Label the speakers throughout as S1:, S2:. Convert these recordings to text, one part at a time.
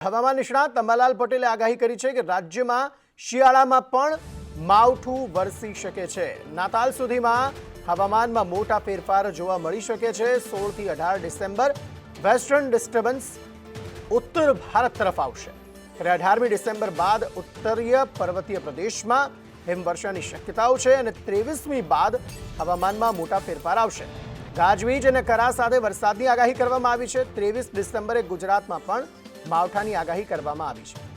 S1: હવામાન નિષ્ણાત અંબાલાલ પટેલે આગાહી કરી છે કે રાજ્યમાં શિયાળામાં પણ માવઠું વરસી શકે છે. નાતાલ સુધીમાં હવામાનમાં મોટા ફેરફાર જોવા મળી શકે છે. સોળથી અઢાર ડિસેમ્બર વેસ્ટર્ન ડિસ્ટર્બન્સ ઉત્તર ભારત તરફ આવશે. ત્યારે અઢારમી ડિસેમ્બર બાદ ઉત્તરીય પર્વતીય પ્રદેશમાં હિમવર્ષાની શક્યતાઓ છે અને ત્રેવીસમી બાદ હવામાનમાં મોટા ફેરફાર આવશે. ગાજવીજ અને કરા સાથે વરસાદની આગાહી કરવામાં આવી છે. ત્રેવીસ ડિસેમ્બરે ગુજરાતમાં પણ માવઠાની આગાહી કરવામાં આવી છે.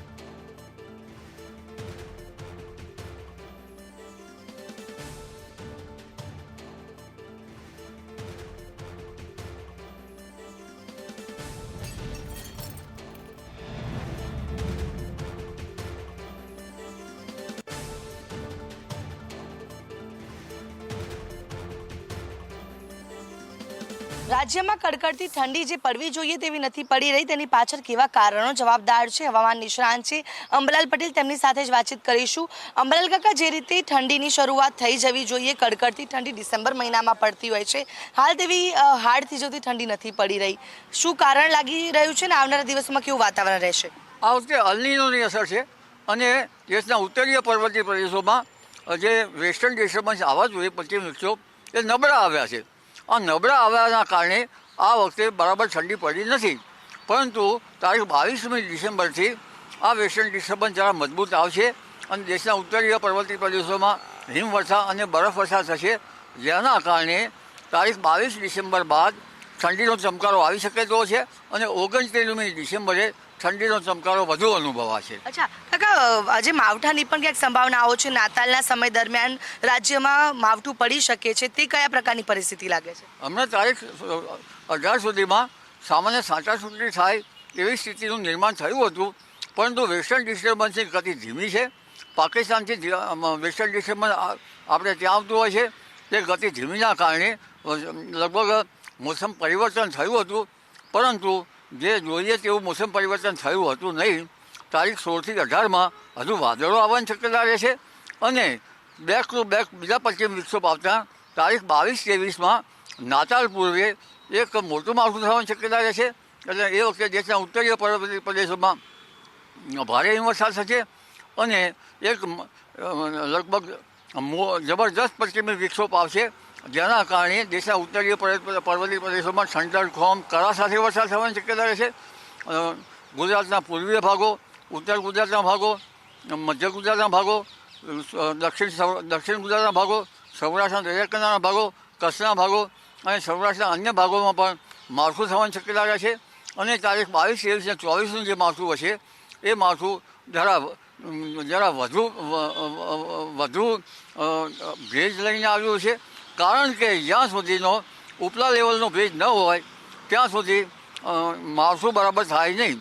S2: રાજ્યમાં કડકડતી ઠંડી જે પડવી જોઈએ તેવી નથી પડી રહી, તેની પાછળ કેવા કારણો? જવાબદાર છે હવામાન નિષ્ણાંત છે અંબલાલ પટેલ, તેમની સાથે જ વાતચીત કરીશું. અંબલાલ કાકા, જે રીતે ઠંડીની શરૂઆત થઈ જવી જોઈએ, કડકડતી ઠંડી ડિસેમ્બર મહિનામાં પડતી હોય છે, હાલ તેવી હાડથી જોતી ઠંડી નથી પડી રહી. શું કારણ લાગી રહ્યું છે ને આવનારા દિવસોમાં કેવું વાતાવરણ રહેશે?
S3: આ વખતે અલનીનોની અસર છે અને દેશના ઉત્તરીય પર્વતીય પ્રદેશોમાં જે વેસ્ટર્ન દેશોમાં આવા જોઈએ પશ્ચિમ વૃક્ષો એ નબળા આવ્યા છે. આ નબળા આવ્યાના કારણે આ વખતે બરાબર ઠંડી પડી નથી. પરંતુ તારીખ બાવીસમી ડિસેમ્બરથી આ વેસ્ટર્ન ડિસ્ટર્બન્સ જરા મજબૂત આવશે અને દેશના ઉત્તરીય પર્વતીય પ્રદેશોમાં હિમવર્ષા અને બરફવર્ષા થશે. જેના કારણે તારીખ બાવીસ ડિસેમ્બર બાદ ઠંડીનો ચમકારો આવી શકે તેવો છે અને ઓગણત્રીસમી ડિસેમ્બરે ઠંડીનો ચમકારો વધુ અનુભવાશે.
S2: અચ્છા કાકા આજે માવઠાની પણ ક્યાંક સંભાવનાઓ છે? નાતાલના સમય દરમિયાન રાજ્યમાં માવઠું પડી શકે છે? તે કયા પ્રકારની પરિસ્થિતિ લાગે છે?
S3: હમણાં તારીખ અઢાર સુધીમાં સામાન્ય સાંટાછૂટી થાય એવી સ્થિતિનું નિર્માણ થયું હતું પરંતુ વેસ્ટર્ન ડિસ્ટર્બન્સની ગતિ ધીમી છે. પાકિસ્તાનથી વેસ્ટર્ન ડિસ્ટર્બન્સ આપણે ત્યાં આવતું હોય છે તે ગતિ ધીમીના કારણે લગભગ મોસમ પરિવર્તન થયું હતું. પરંતુ જે જોઈએ તેવું મોસમ પરિવર્તન થયું હતું નહીં, તારીખ સોળથી અઢારમાં હજુ વાદળો આવવાની શક્યતા રહેશે અને બેક ટુ બેક બીજા પશ્ચિમ વિક્ષોભ આવતા તારીખ બાવીસ ત્રેવીસમાં નાતાલ પૂર્વે એક મોટું માવઠું થવાની શક્યતા રહેશે એટલે એ વખતે દેશના ઉત્તરીય પર્વતીય પ્રદેશોમાં ભારે હિમવર્ષા થશે અને એક લગભગ જબરજસ્ત પશ્ચિમી વિક્ષોભ આવશે. જેના કારણે દેશના ઉત્તરીય પર્વત- પર્વતીય પ્રદેશોમાં ઠંડર ખોમ, કરા સાથે વરસાદ થવાની શક્યતા રહેશે ગુજરાતના પૂર્વીય ભાગો, ઉત્તર ગુજરાતના ભાગો, મધ્ય ગુજરાતના ભાગો દક્ષિણ દક્ષિણ ગુજરાતના ભાગો, સૌરાષ્ટ્રના દરિયા કિનારાના ભાગો, કચ્છના ભાગો અને સૌરાષ્ટ્રના અન્ય ભાગોમાં પણ માવઠું થવાની શક્યતા રહેશે અને તારીખ બાવીસ, ત્રેવીસ અને ચોવીસનું જે માવઠું હશે, એ માવઠું જરા જરા વધુ વધુ ભેજ લઈને આવ્યું છે. કારણ કે જ્યાં સુધીનો ઉપલા લેવલનો ભેજ ન હોય, ત્યાં સુધી માવઠું બરાબર થાય નહીં.